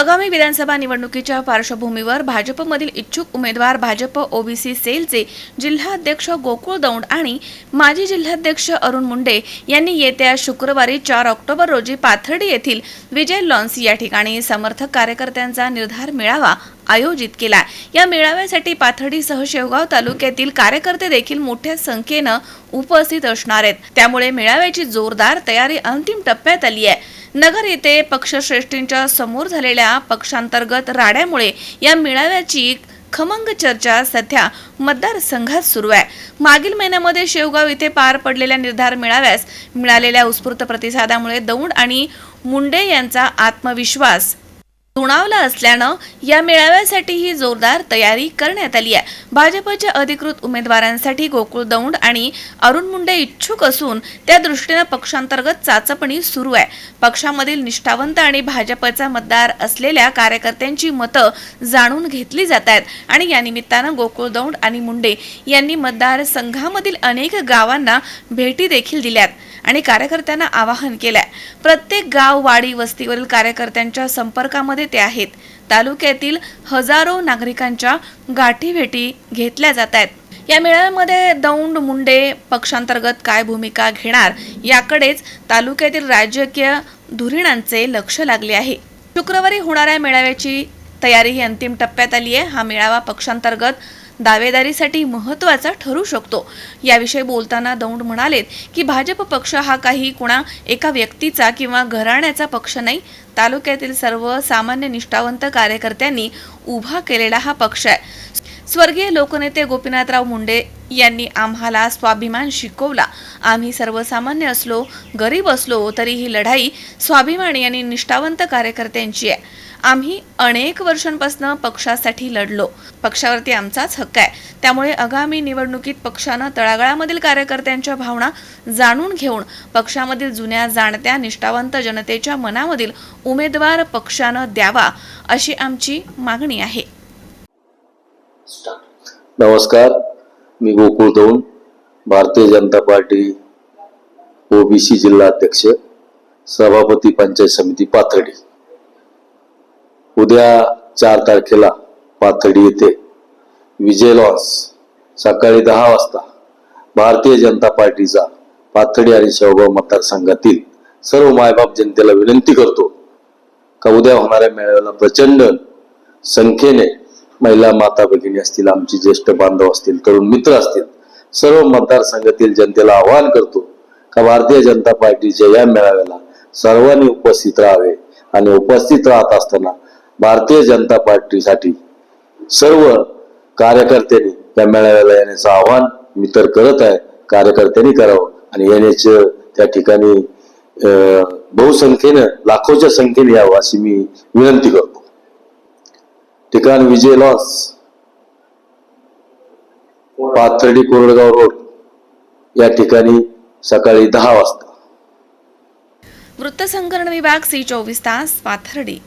आगामी विधानसभा निवडणुकीच्या पार्श्वभूमीवर भाजपमधील इच्छुक उमेदवार भाजप ओबीसी सेलचे जिल्हाध्यक्ष गोकुळ दौंड आणि माजी जिल्हाध्यक्ष अरुण मुंडे यांनी येत्या शुक्रवारी चार ऑक्टोबर रोजी पाथर्डी येथील विजय लॉन्स या ठिकाणी समर्थक कार्यकर्त्यांचा निर्धार मेळावा आयोजित केला या मेळाव्यासाठी पाथर्डीसह शेवगाव तालुक्यातील कार्यकर्ते देखील मोठ्या संख्येनं उपस्थित असणार आहेत. त्यामुळे मेळाव्याची जोरदार तयारी अंतिम टप्प्यात आली आहे. नगर येथे पक्षश्रेष्ठींच्या समोर झालेल्या पक्षांतर्गत राड्यामुळे या मेळाव्याची खमंग चर्चा सध्या मतदारसंघात सुरू आहे. मागील महिन्यामध्ये शेवगाव इथे पार पडलेल्या निर्धार मेळाव्यास मिळालेल्या उत्स्फूर्त प्रतिसादामुळे दौंड आणि मुंडे यांचा आत्मविश्वास दुणावला असल्यानं या मेळाव्यासाठी ही जोरदार तयारी करण्यात आली आहे. भाजपच्या अधिकृत उमेदवारांसाठी गोकुळ दौंड आणि अरुण मुंडे इच्छुक असून त्या दृष्टीनं पक्षांतर्गत चाचपणी सुरू आहे. पक्षामधील निष्ठावंत आणि भाजपचा मतदार असलेल्या कार्यकर्त्यांची मतं जाणून घेतली जात आहेत आणि या निमित्तानं गोकुळ दौंड आणि मुंडे यांनी मतदारसंघामधील अनेक गावांना भेटी देखील दिल्यात आणि कार्यकर्त्यांना आवाहन केलंय. प्रत्येक गाव वाडी वस्तीवरील कार्यकर्त्यांच्या संपर्कामध्ये ते आहेत. तालुक्यातील हजारो नागरिकांच्या गाठीभेटी घेतल्या जात आहेत. या मेळाव्यामध्ये दौंड मुंडे पक्षांतर्गत काय भूमिका घेणार याकडेच तालुक्यातील राजकीय धुरीणांचे लक्ष लागले आहे. शुक्रवारी होणाऱ्या मेळाव्याची तयारी ही अंतिम टप्प्यात आली आहे. हा मेळावा पक्षांतर्गत दावेदारीसाठी महत्त्वाचा ठरू शकतो. याविषयी बोलताना दौंड म्हणालेत की भाजप पक्ष हा काही कुणा एका व्यक्तीचा किंवा घराण्याचा पक्ष नाही. तालुक्यातील सर्व सामान्य निष्ठावंत कार्यकर्त्यांनी उभा केलेला हा पक्ष आहे. स्वर्गीय लोकनेते गोपीनाथराव मुंडे यांनी आम्हाला स्वाभिमान शिकवला. आम्ही सर्वसामान्य असलो गरीब असलो तरी ही लढाई स्वाभिमानी आणि निष्ठावंत कार्यकर्त्यांची आहे. आम्ही अनेक वर्षांपासून पक्षासाठी लढलो. पक्षावरती आमचाच हक्क आहे. त्यामुळे आगामी निवडणुकीत पक्षानं तळागाळामधील कार्यकर्त्यांच्या भावना जाणून घेऊन पक्षामधील जुन्या जाणत्या निष्ठावंत जनतेच्या मनामधील उमेदवार पक्षानं द्यावा अशी आमची मागणी आहे. नमस्कार. मी गोकुळ दौंड भारतीय जनता पार्टी ओबीसी जिल्हा अध्यक्ष सभापती पंचायत समिती पाथर्डी. उद्या चार तारखेला पाथर्डी येथे विजय लॉन्स सकाळी दहा वाजता भारतीय जनता पार्टीचा पाथर्डी आणि शेवगाव मतदारसंघातील सर्व मायबाप जनतेला विनंती करतो का उद्या होणाऱ्या मेळाव्याला प्रचंड संख्येने महिला माता भगिनी असतील आमचे ज्येष्ठ बांधव असतील तरुण मित्र असतील सर्व मतदारसंघातील जनतेला आवाहन करतो का भारतीय जनता पार्टीच्या या मेळाव्याला सर्वांनी उपस्थित राहावे आणि उपस्थित राहत असताना भारतीय जनता पार्टीसाठी सर्व कार्यकर्त्यांनी त्या मेळाव्याला येण्याचं आवाहन मी तर करत आहे. कार्यकर्त्यांनी करावं आणि येण्याचं त्या ठिकाणी बहुसंख्येनं लाखोच्या संख्येने यावं अशी मी विनंती करतो. ठिकाण विजय लॉस. पाथर्डी कोरडगाव रोड. या ठिकाणी सकाळी दहा वाजता. वृत्तसंकलन विभाग सी चोवीस तास पाथर्डी.